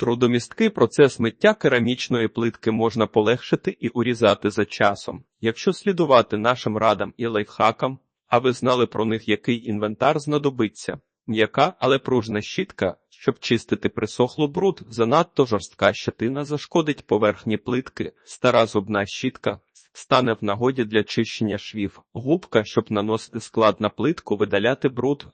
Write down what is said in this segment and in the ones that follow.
Трудомісткий процес миття керамічної плитки можна полегшити і урізати за часом. Якщо слідувати нашим радам і лайфхакам, а ви знали про них, який інвентар знадобиться. М'яка, але пружна щітка, щоб чистити присохлу бруд, занадто жорстка щетина зашкодить поверхні плитки, стара зубна щітка стане в нагоді для чищення швів, губка, щоб наносити склад на плитку, видаляти бруд,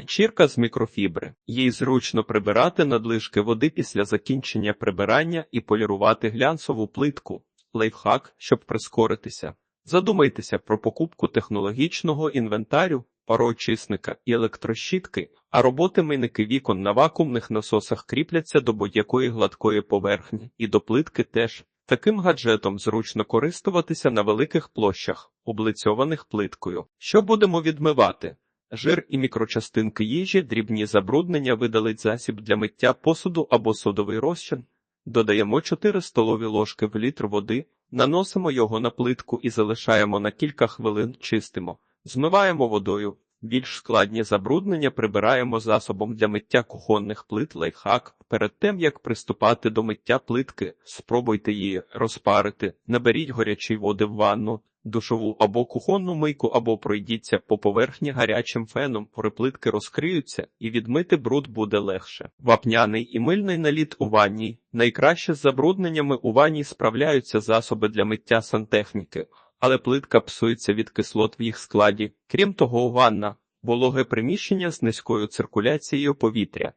Ганчірка з мікрофібри. Їй зручно прибирати надлишки води після закінчення прибирання і полірувати глянцеву плитку. Лайфхак, щоб прискоритися. Задумайтеся про покупку технологічного інвентарю, пароочисника і електрощітки, а роботи мийники вікон на вакуумних насосах кріпляться до будь-якої гладкої поверхні, і до плитки теж. Таким гаджетом зручно користуватися на великих площах, облицьованих плиткою. Що будемо відмивати? Жир і мікрочастинки їжі, дрібні забруднення видалить засіб для миття посуду або содовий розчин. Додаємо 4 столові ложки в літр води, наносимо його на плитку і залишаємо на кілька хвилин, чистимо. Змиваємо водою. Більш складні забруднення прибираємо засобом для миття кухонних плит лайфхак. Перед тим як приступати до миття плитки, спробуйте її розпарити, наберіть гарячої води в ванну, душову або кухонну мийку, або пройдіться по поверхні гарячим феном, приплитки розкриються і відмити бруд буде легше. Вапняний і мильний наліт у ванні. Найкраще з забрудненнями у ванні справляються засоби для миття сантехніки, але плитка псується від кислот в їх складі. Крім того, ванна вологе приміщення з низькою циркуляцією повітря.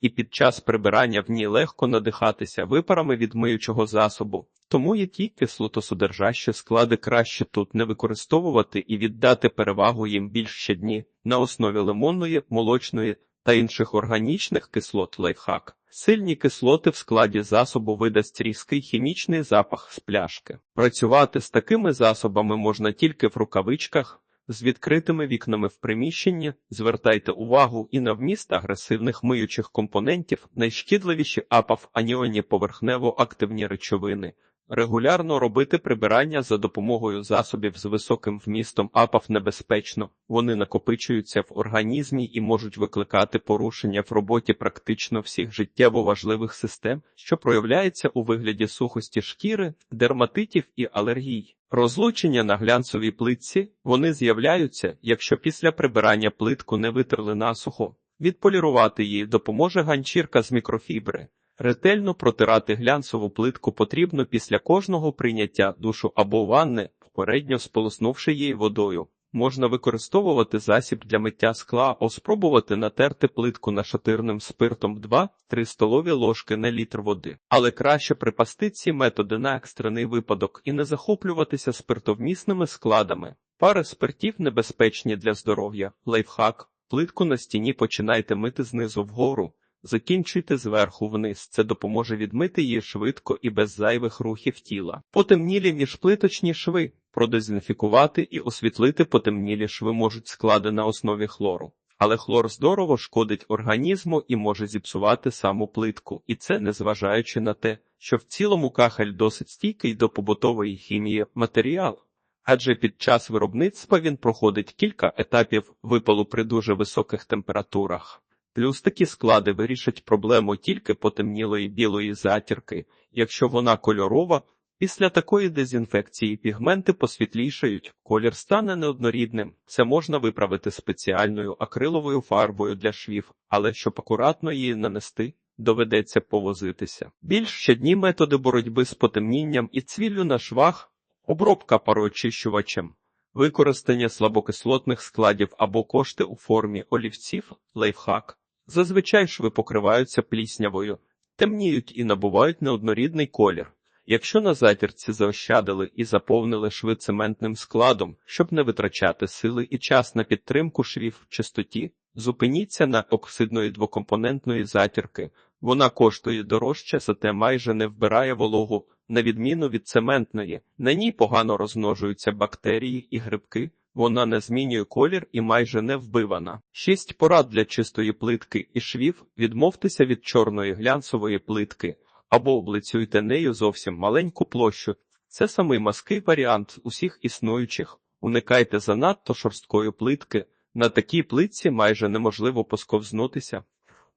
І під час прибирання в ній легко надихатися випарами від миючого засобу, тому які кислотосодержащі склади краще тут не використовувати і віддати перевагу їм більш щодні на основі лимонної, молочної та інших органічних кислот лайфхак. Сильні кислоти в складі засобу видасть різкий хімічний запах з пляшки. Працювати з такими засобами можна тільки в рукавичках. З відкритими вікнами в приміщенні звертайте увагу і на вміст агресивних миючих компонентів, найшкідливіші апав аніоні поверхнево-активні речовини. Регулярно робити прибирання за допомогою засобів з високим вмістом апав небезпечно, вони накопичуються в організмі і можуть викликати порушення в роботі практично всіх життєво важливих систем, що проявляється у вигляді сухості шкіри, дерматитів і алергій. Розлучення на глянцевій плитці вони з'являються, якщо після прибирання плитку не витерли насухо. Відполірувати її допоможе ганчірка з мікрофібри. Ретельно протирати глянцеву плитку потрібно після кожного прийняття душу або ванни, попередньо сполоснувши її водою. Можна використовувати засіб для миття скла, або спробувати натерти плитку нашатирним спиртом 2-3 столові ложки на літр води. Але краще припасти ці методи на екстрений випадок і не захоплюватися спиртовмісними складами. Пари спиртів небезпечні для здоров'я, лайфхак, плитку на стіні починайте мити знизу вгору. Закінчуйте зверху вниз, це допоможе відмити її швидко і без зайвих рухів тіла. Потемнілі міжплиточні шви, продезінфікувати і освітлити потемнілі шви можуть склади на основі хлору. Але хлор здорово шкодить організму і може зіпсувати саму плитку, і це незважаючи на те, що в цілому кахель досить стійкий до побутової хімії матеріал. Адже під час виробництва він проходить кілька етапів випалу при дуже високих температурах. Плюс такі склади вирішать проблему тільки потемнілої білої затірки, якщо вона кольорова. Після такої дезінфекції пігменти посвітлішають, колір стане неоднорідним. Це можна виправити спеціальною акриловою фарбою для швів, але щоб акуратно її нанести, доведеться повозитися. Більш щодні методи боротьби з потемнінням і цвіллю на швах, обробка пароочищувачем, використання слабокислотних складів або кошти у формі олівців, лайфхак. Зазвичай шви покриваються пліснявою, темніють і набувають неоднорідний колір. Якщо на затірці заощадили і заповнили шви цементним складом, щоб не витрачати сили і час на підтримку швів в чистоті, зупиніться на оксидної двокомпонентної затірки. Вона коштує дорожче, зате майже не вбирає вологу, на відміну від цементної. На ній погано розмножуються бактерії і грибки. Вона не змінює колір і майже не вбивана. Шість порад для чистої плитки і швів відмовтеся від чорної глянцевої плитки або облицюйте нею зовсім маленьку площу. Це самий маский варіант усіх існуючих. Уникайте занадто шорсткої плитки. На такій плитці майже неможливо посковзнутися,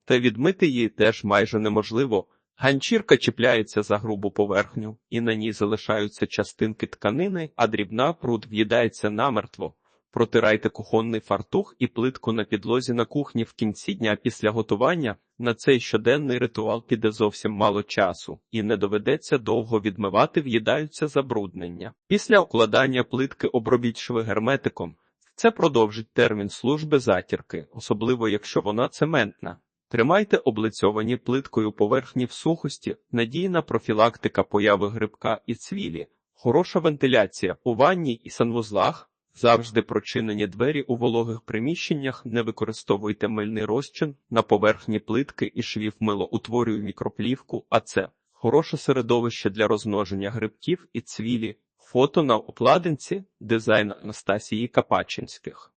та відмити її теж майже неможливо, Ганчірка чіпляється за грубу поверхню, і на ній залишаються частинки тканини, а дрібна пруд в'їдається намертво. Протирайте кухонний фартух і плитку на підлозі на кухні в кінці дня після готування. На цей щоденний ритуал піде зовсім мало часу, і не доведеться довго відмивати в'їдаються забруднення. Після укладання плитки обробіть шви герметиком. Це продовжить термін служби затірки, особливо якщо вона цементна. Тримайте облицьовані плиткою поверхні в сухості, надійна профілактика появи грибка і цвілі, хороша вентиляція у ванні і санвузлах. Завжди прочинені двері у вологих приміщеннях, не використовуйте мильний розчин на поверхні плитки і швів мило утворює мікроплівку, а це хороше середовище для розмноження грибків і цвілі. Фото на обкладинці, дизайн Анастасії Капачинських.